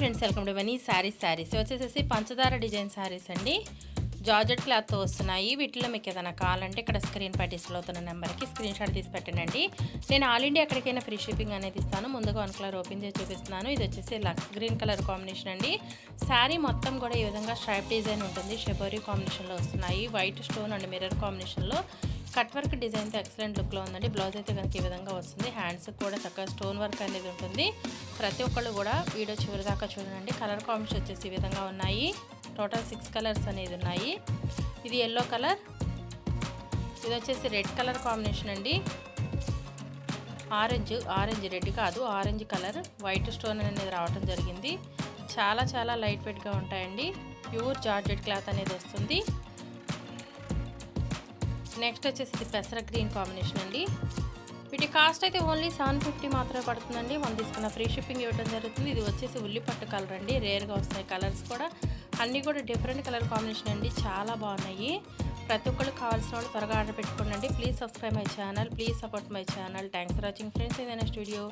Welcome to Mani sarees sarees వచ్చేసేసి పంచదార design saris అండి. జార్జెట్ క్లాత్తో వస్తున్నాయి. వీటిలో మీకు ఏదైనా కావాలంటే ఇక్కడ స్క్రీన్ పై డిస్ప్లే అవుతున్న నెంబర్కి స్క్రీన్ షాట్ తీసి పెట్టండి నేను ఆల్ ఇండియా ఎక్కడికైనా ఫ్రీ షిప్పింగ్ అనేది ఇస్తాను. ముందుగా వన్ కలర్ ఓపెన్ చేసి చూపిస్తున్నాను. ఇది వచ్చేసి లక్స్ గ్రీన్ కలర్ కాంబినేషన్ అండి. శారీ మొత్తం కూడా ఈ విధంగా స్ట్రైప్ డిజైన్ ఉంటుంది. షెబోరీ కాంబినేషన్లో వస్తున్నాయి. వైట్ స్టోన్ అండ్ మిర్రర్ కాంబినేషన్లో కట్ వర్క్ డిజైన్తో ఎక్సలెంట్ లుక్లో ఉందండి. బ్లౌజ్ అయితే కనుక ఈ విధంగా వస్తుంది. హ్యాండ్స్కి కూడా చక్కగా స్టోన్ వర్క్ అనేది ఉంటుంది. ప్రతి ఒక్కళ్ళు కూడా వీడియో చివరి దాకా చూడండి. కలర్ కాంబినేషన్ వచ్చేసి ఈ విధంగా ఉన్నాయి. టోటల్ సిక్స్ కలర్స్ అనేది ఉన్నాయి. ఇది ఎల్లో కలర్ ఇది వచ్చేసి రెడ్ కలర్ కాంబినేషన్ అండి. ఆరెంజ్ ఆరెంజ్ రెడ్ కాదు ఆరెంజ్ కలర్ వైట్ స్టోన్ అనేది రావటం జరిగింది. చాలా చాలా లైట్ వెయిట్గా ఉంటాయండి. ప్యూర్ జార్జెట్ క్లాత్ అనేది వస్తుంది. నెక్స్ట్ వచ్చేసి ఇది పెసర గ్రీన్ కాంబినేషన్ అండి. వీటి కాస్ట్ అయితే ఓన్లీ సెవెన్ ఫిఫ్టీ మాత్రమే పడుతుందండి. మనం తీసుకున్న ఫ్రీ షిప్పింగ్ ఇవ్వడం జరుగుతుంది. ఇది వచ్చేసి ఉల్లిపట్టు కలర్ అండి. రేర్గా వస్తాయి కలర్స్ కూడా. అన్నీ కూడా డిఫరెంట్ కలర్ కాంబినేషన్ అండి. చాలా బాగున్నాయి. ప్రతి ఒక్కరు కావాల్సిన వాళ్ళు త్వరగా ఆర్డర్ పెట్టుకోండి please subscribe my channel. Please support my channel. Thanks for watching. Friends ఏదైనా స్టూడియో